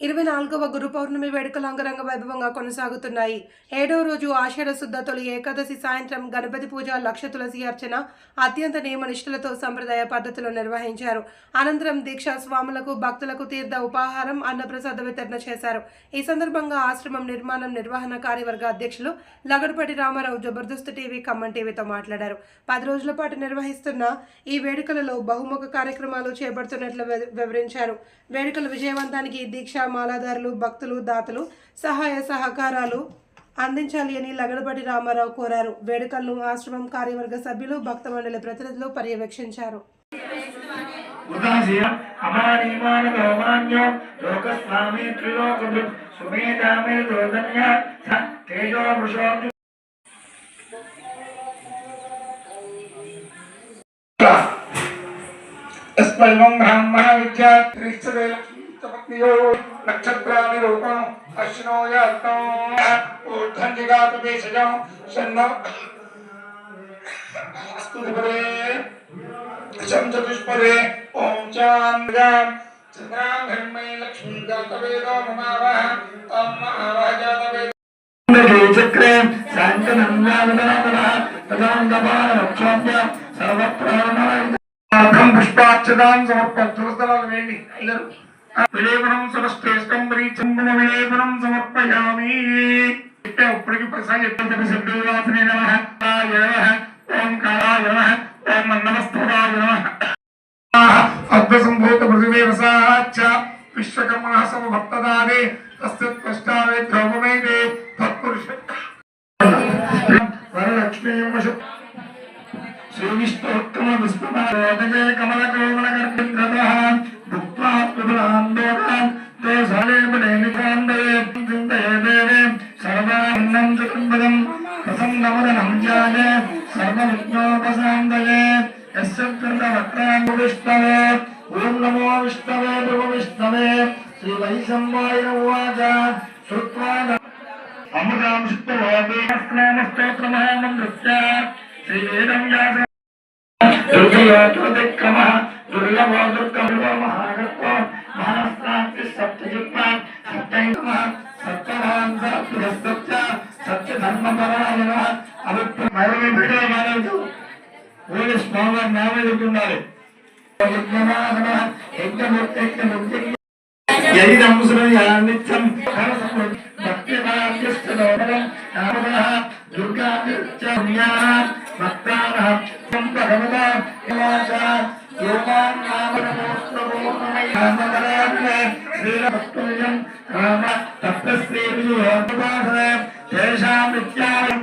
ఇరవై నాలుగవ గురు పౌర్ణమి వేడుకలు అంగరంగ వైభవంగా కొనసాగుతున్నాయి. ఏడవ రోజు ఆషాఢ శుద్ధ తొలి ఏకాదశి సాయంత్రం గణపతి పూజ లక్ష తులసి అర్చన అత్యంత నియమనిష్ఠులతో సంప్రదాయ పద్ధతిలో నిర్వహించారు. అనంతరం దీక్షా స్వాములకు భక్తులకు తీర్థ ఉపాహారం అన్నప్రసాద వితరణ చేశారు. ఈ సందర్భంగా ఆశ్రమం నిర్మాణం నిర్వహణ కార్యవర్గ అధ్యక్షులు లగడపటి రామారావు జబర్దస్త్ టీవీ ఖమ్మం టీవీతో మాట్లాడారు. పది రోజుల పాటు నిర్వహిస్తున్న ఈ వేడుకలలో బహుముఖ కార్యక్రమాలు చేపడుతున్నట్లు వివరించారు. వేడుకల విజయవంతానికి దీక్ష మాలాదారులు భక్తులు దాతలు సహాయ సహకారాలు అందించాలి అని లగడపటి రామారావు కోరారు. వేడుకలను ఆశ్రమం కార్యవర్గ సభ్యులు భక్త మండలి ప్రతినిధులు పర్యవేక్షించారు. లోకస్వామి త్రిలోకృ సుమేధామే దోదన్య తేజో వృషో తస్మైవం రూపం అశ్నో ఊర్ధ్వం స్తుతిపదే చతుష్పదే ఓం చాంద్రాం చంద్రాం లక్ష్మీ మమావహ తం మహావహ జాతవేదో చక్రే పుష్పాక్షదాం తులసలాలు వేయండి అందరూ विलेपनम समस्तेष्टम मरीचम विलेपनम समर्पयामि। इतने ऊपर की प्रसाद इतने तक सिद्धनाथ ने नमः। आय नमः। ओम कालाय नमः। ओम नमस्तुवाय नमः। अद्ध संभूत पृथ्वीवसाच विश्वकर्मणः समभक्तदाने तस्य त्वष्टावे ध्रुवमेते तत्पुरुष वरलक्ष्मीं वशु श्रीविष्णुत्तमविस्मरणोदये कमलकौ సర్వాన్నం చతుర్భుజం ప్రసన్నవదనం ధ్యాయే సర్వవిఘ్నోపశాంతయే యస్య చంద్రవక్రాం విష్ణవే ఓం నమో విష్ణవే ప్రభు విష్ణవే శ్రీ వైశంవాయ ఉవాచ శ్రుత్వా అమృతాం స్తోత్రమహామంత్రస్య శ్రీవేదం వ్యాస దుర్గయోతిక్రమ దుర్లభో దుర్గమో మహాగత్వ మహాస్నాతి సత్యధర్మపరాయణ అభిప్రాయ వీడియో మానవుడు ఓడి స్వామివారి నామే చెప్తున్నారు యజ్ఞమాహన యజ్ఞమూర్తి श्रीरभक्तुल्यं काम तप्तस्त्रीभिः तेषां विद्याम्